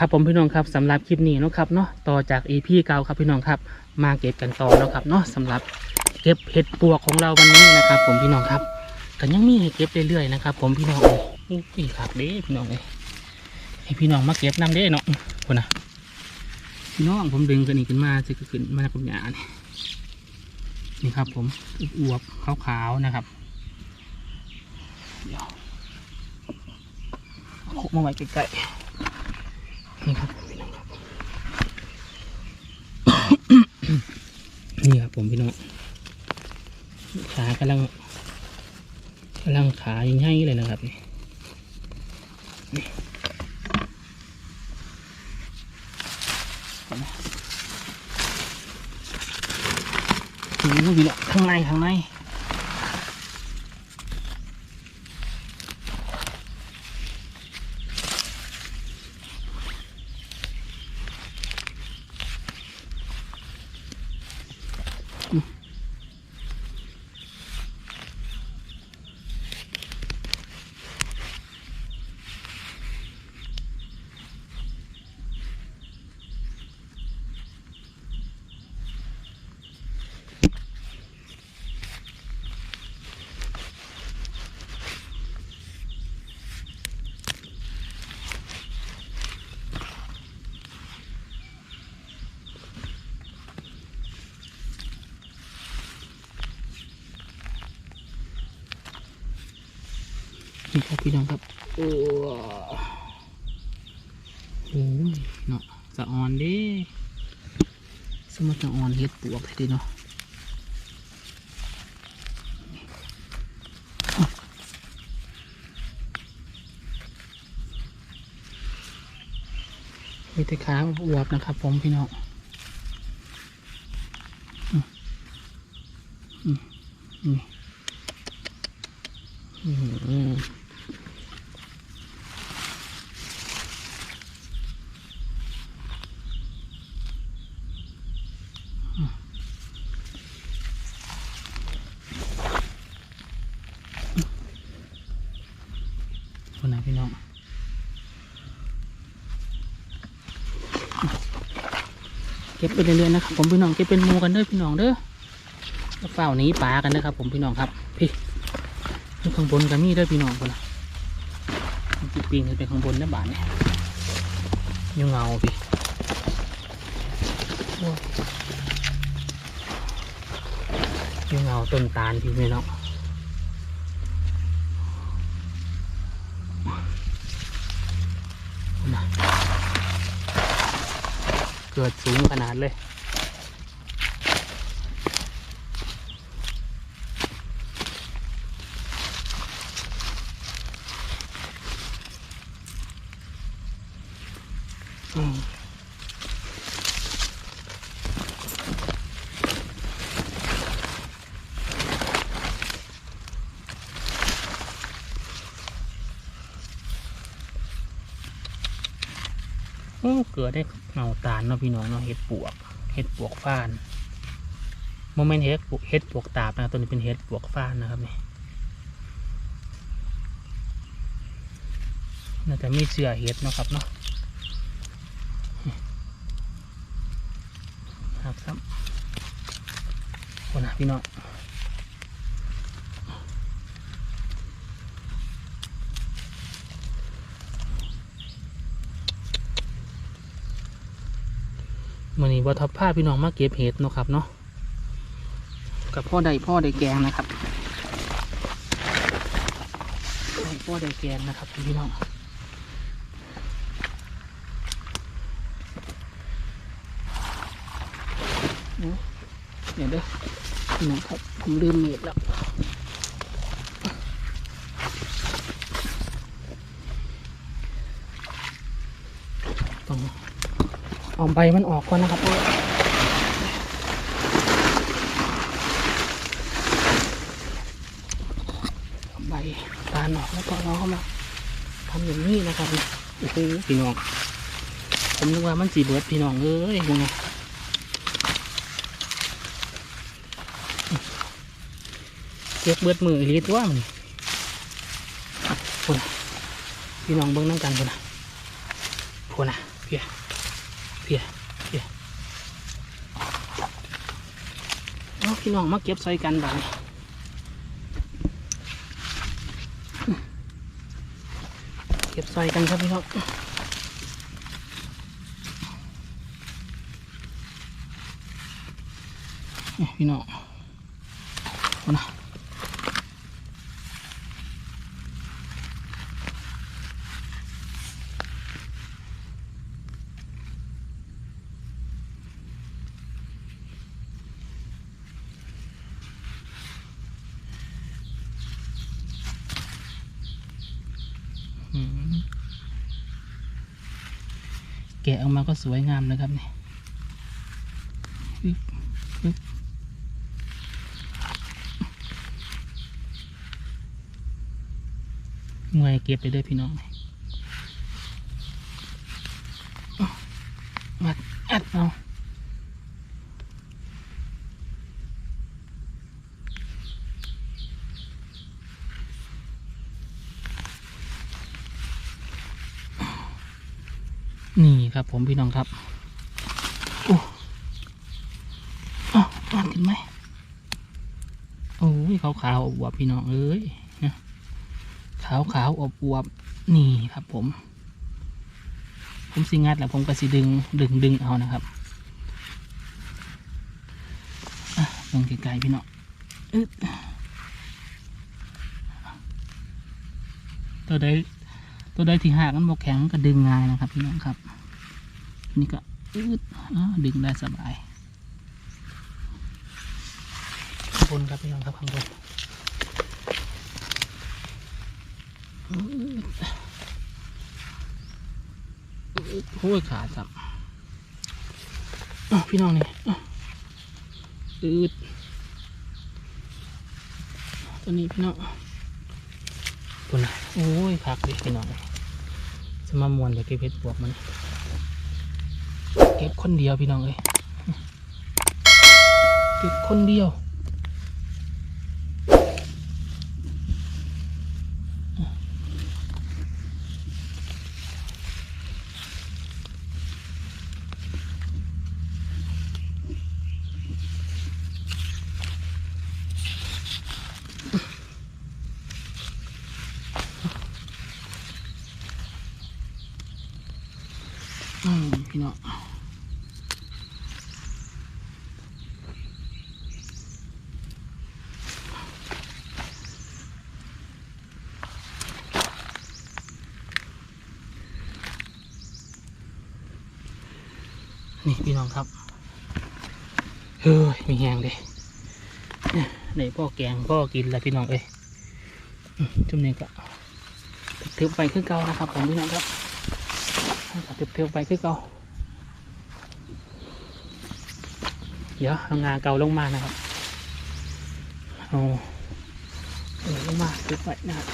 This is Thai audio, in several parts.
ครับผมพี่น้องครับสำหรับคลิปนี้นะครับเนาะต่อจาก EP เก่าครับพี่น้องครับ มาเก็บกันต่อแล้วครับเนาะสำหรับเก็บเห็ดปวกของเราวันนี้นะครับ ผมพี่น้องครับก็ยังมีให้เก็บเรื่อยๆนะครับ ผมพี่น้องเอ้ยนี่ครับเด้พี่น้องเลยให้พี่น้องมาเก็บน้ำเด้เนาะคนนะพี่น้องผมดึงกันอีกขึ้นมาจะขึ้นมาจากกลุ่มหยานี่นี่ครับ ผมอวบขาวๆนะครับเดี๋ยวเอาโคมาไว้ใกล้ๆ นี่ครับ นี่ครับผมพี่น้องขากำลังกำลังขาใหญ่ๆเลยนะครับนี่นี่นี่พี่น้องข้างในข้างใน นี่ครับพี่น้องครับโอ้โหเนาะสะออนด้สมมติสะออนเฮ็ดปวกเลยเนาะมีแต่ขาอวบนะครับ ผมพี่น้องอืมอืมอืมอืมอืมคนไหนะพี่น้อง เก็บไปเรื่อยๆนะครับผมพี่น้องเก็บเป็นมูกันเด้อพี่น้องเด้อแล้วเฝ้าหนี้ปลากันนะครับ ผมพี่น้องครับ พี่นี่ข้างบนก็มีเด้อพี่น้องคนนะมันจิปีนขึ้นไปข้างบนนะบานเนี่ยยังเงาพี่ยอยังเงาต้นตาลพี่พี่น้อง เกิดสูงขนาดเลยโอ้เกิดได้ เงาตาลเนาะพี่น้องเนาะเห็ดปวกเห็ดปวกฟ้านโมเมนต์เห็ดปวกเห็ดปวกตาบนะตัวนี้เป็นเห็ดปวกฟ้านนะครับนี่น่าจะมีเสือเห็ดเนาะครับเนาะครับครับคนนะพี่น้อง มันนี้บัทับผ้าพี่น้องมาเก็บเห็ดเนาะครับเนาะกับพ่อใดพ่อใดแกงนะครับให้พ่อใดแกงนะครับพี่น้องโอ้เดี๋ยวเด้อพี่น้องครับผมลืมเม็ดแล้วต้อง เอาใบมันออกก่อนนะครับใบตาลออกแล้วก็เราเข้ามาทำอย่างนี้นะครับโอ้โหพี่น้อง ผมนึกว่ามันสีเบิดพี่น้องเอ้ยยังไงเก็บเบิดมืออีหลีตัวมันคนน่ะพี่น้องเบิ้งน้ำกันคนนะคนนะเพียเพียเพียเอาพี่น้องมาเก็บซอยกันบ้างเก็บซอยกันครับพี่น้องพี่น้องเอานะ อืมแก็สวยงามนะครับนี่เมื่อยเก็บไปด้วยพี่น้องวัดอัดเอานี่ครับ ผมพี่น้องครับโอ้อ้าวอ่านกันไหมโอ้ยขาวขาวๆอวบพี่น้องเอ้ยนะขาวขาวๆอวบอวบนี่ครับ ผม ผมสิงัดแล้วผมก็สิดึงดึงดึงเอานะครับอะลงไกลๆพี่น้องอึดตัวใดตัวใดที่หักมันบกแข็งก็ดึงง่ายนะครับ พี่น้องครับ นี่ก็อึดอ่าดึงได้สบายข้างบนครับพี่น้องครับข้างบนอึดอึดโอ้ยขาจับอะพี่น้องนี่อะอึดตัวนี้พี่น้องตัวไหนะโอ้ยคักเลยพี่น้องจะมามวนเดี๋ยวเก็บเพชรบวกมัน เก็บคนเดียวพี่น้องเอ้ยเก็บคนเดียวอืมพี่ นี่พี่น้องครับ เฮ้ย มีแหงเลยในพ่อแกงพ่อกินแล้วพี่น้องเอ้ยจุ่มนี้ก็เทิบไปขึ้นเก่านะครับผมพี่น้องครับเทิบเทไปขึ้นเก่าเดี๋ยวเอางาเก่าลงมานะครับเอาลงมาเทิบไปนะครับ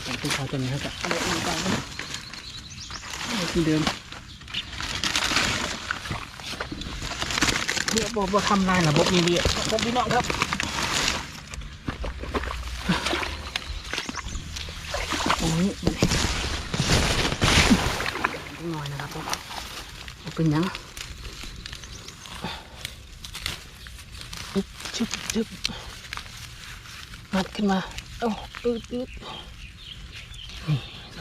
เทิบไปขึ้นเก่าตัวนี้ครับเอาลงมาเก่าลงมาเอาที่เดิมเดี๋ยวบอกว่าทำลายระบบนี้เดียวผมพี่น้องครับโอ้ยหน่อยนะครับเป็นยังอึ๊บชึบชึบมัดขึ้นมา เอ้าอึดอึดนี่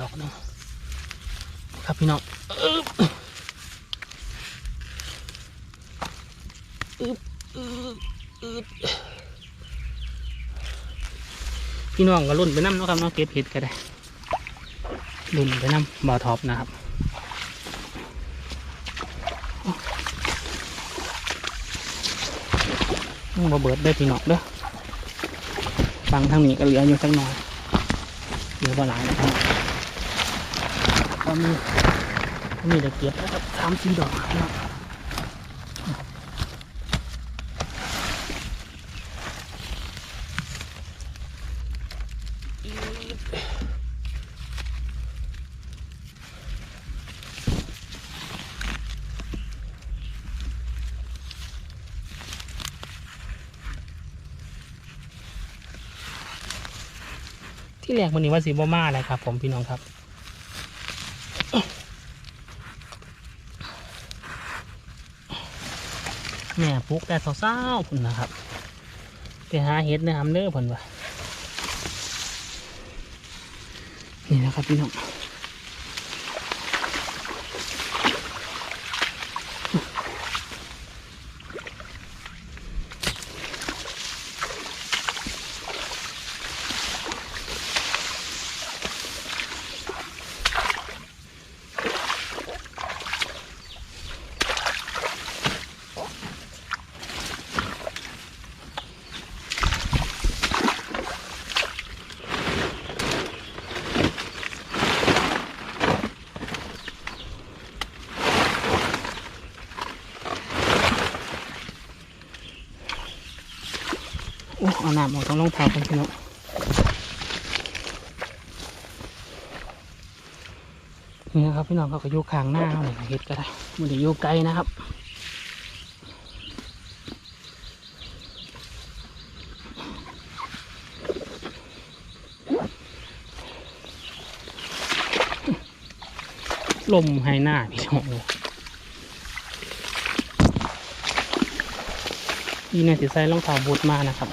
ดอกนึงครับพี่น้องพี่น้องก็รุ่นไปน้ำนะครับเนาะเก็บเห็ดก็ได้รุ่นไปน้ำบ่อท็อปนะครับต้องเบิดได้พี่น้องเด้อฟังทางนี้ก็เหลืออยู่สักหน่อยเหลือบ่หลายนะครับ ก็มีมีแต่เก็บนะครับสามสี่ดอกนะครับที่แรกมันนี้ว่าสีบ่มาเลยครับ ผมพี่น้องครับ นี่ยปลูกแต่เศร้าๆพุ่นนะครับไปหาเห็ดนะครับเด้อพุ่นว่านี่นะครับพี่น้อง อ้เอาน้ำออกต้องลองเท้ากันพี่น้องนี่นะครับพี่น้องเขาก็อยู่ข้างหน้าเขาเลยเห็ดก็ได้มันจะอยู่ไกลนะครับลมให้หน้าพี่น้องเลยยีเนี่ยติใส่รองเท้าบูทมานะครับ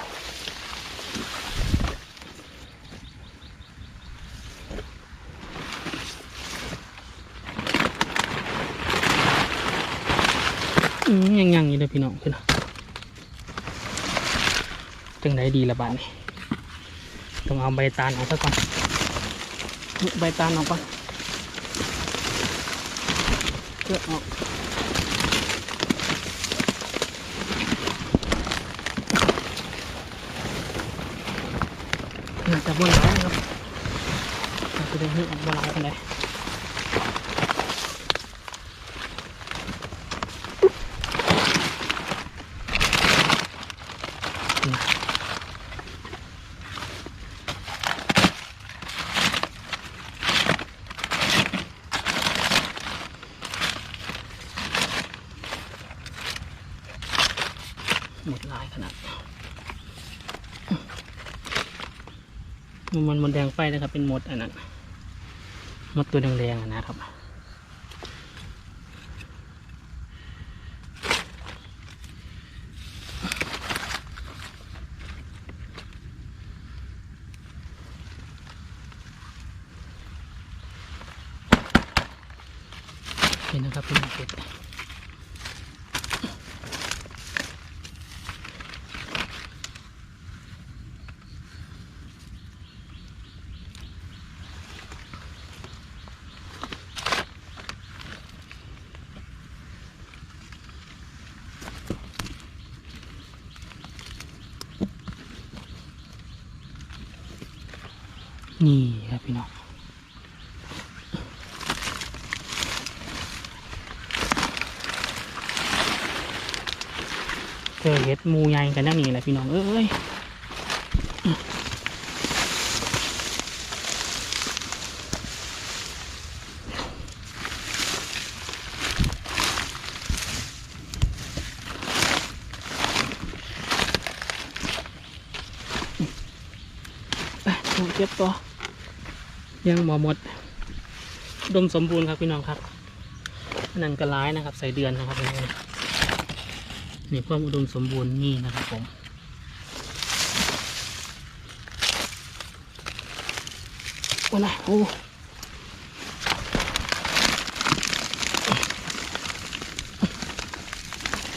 ยังยังอยู่เลยพี่น้องพี่น้องจังไดดีละบาดนี่ต้องเอาใบตาลออกซะก่อนใบตาลออกก่อนเพื่อออกน่าจะบนร้ายครับน่าจะได้ให้บนร้ายกันเลย หมดลายขนาด มันมันแดงไฟนะครับ เป็นมดอันนั้นมดตัวแดงๆนะครับเห็นนะครับเป็นเห็ด นี่ครับพี่น้องเจอเห็ดมูใหญ่กันนั่นนี่แหละพี่น้องเอ้ยไปเอาเก็บต่อ ยังหมอหมดุดมสมบูรณ์ครับพี่น้องครับนั่นก็ร้ายนะครับ ใส่เดือนนะครับพี่ความอุดมสมบูรณ์นี่นะครับผมโอ้นะโอ้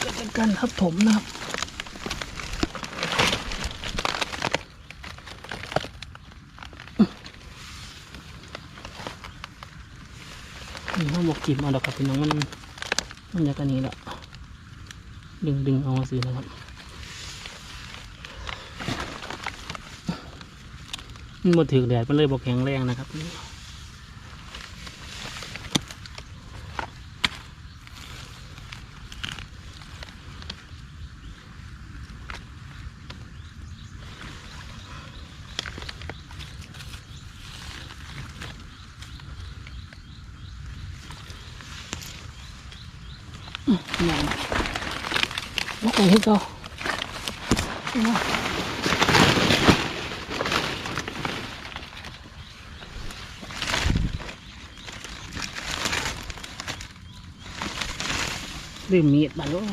กิดเป็นการทับถมนะครับ นี่ห้องบกจิบเอาดอกกับพี่น้องมันมันอยากอันนี้แหละดึงดึงเอามาสื่อนะครับมันบดถือแดดมันเลยบอกแข็งแรงนะครับ มาใส่ใเมมีดมาลูก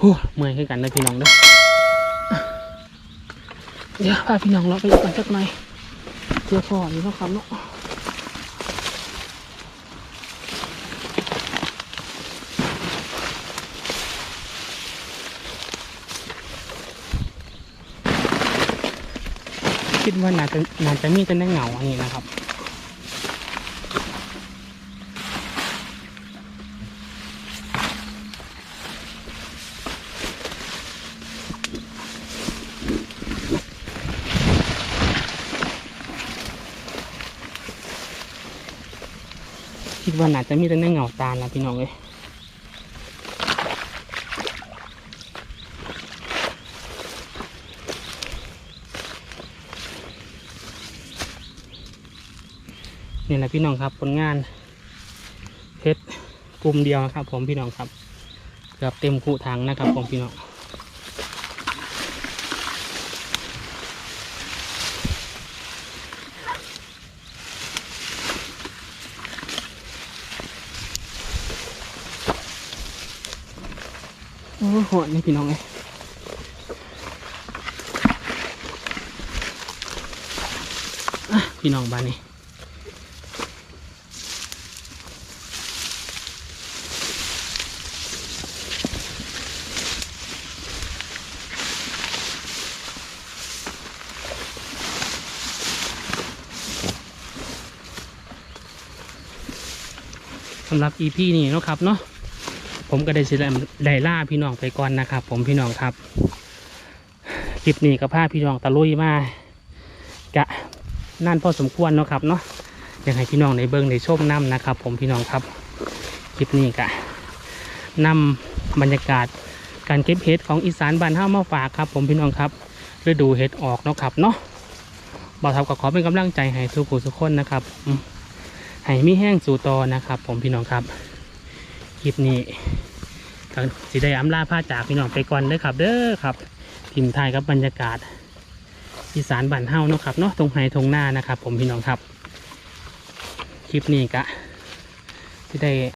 โอ้เมื่อยขึ้กันนะพี่น้องเด้อเดี๋ยวพาพี่น้องเราไปกันสักหน่อยเพื่อพออยู่นะครับเนาะ คิดว่าน่าจะน่าจะมีแต่ในเหงาอันนี้นะครับคิดว่าน่าจะมีแต่ในเหงาตาลนะพี่น้องเลย นี่แหละพี่น้องครับผลงานเพชรกลุ่มเดียวนะครับ ผมพี่น้องครับเกือบเต็มคูถังนะครับ ผมพี่น้องโอ้โหนี่พี่น้องเลยพี่น้องบ้านนี้ำหรับ EP นี้เนาะครับเนาะผมก็ได้สิได้ล่าพี่น้องไปก่อนนะครับ ผมพี่น้องครับคลิปนี้ก็พาพี่น้องตะลุยมากะนั่นพอสมควรเนาะครับเนาะอยากให้พี่น้องในเบิ้งในชมน้ำนะครับ ผมพี่น้องครับคลิปนี้กะนำบรรยากาศการเก็บเห็ดของอีสานบ้านเฮ้ามาฝากครับ ผมพี่น้องครับฤดูเห็ดออกเนาะครับเนาะบ่าวทับก็ขอเป็นกำลังใจให้ทุกผู้ทุกคนนะครับอื ให้มีแห้งสู่ต่อนะครับ ผมพี่น้องครับ คลิปนี้ก็สิได้อำลาผ้าจากพี่น้องไปก่อนเลยครับ เด้อครับทิมทายกับบรรยากาศอีสานบ้านเฮาเนาะครับเนาะตรงไฮตรงหน้านะครับ ผมพี่น้องครับ คลิปนี้ก็สิได้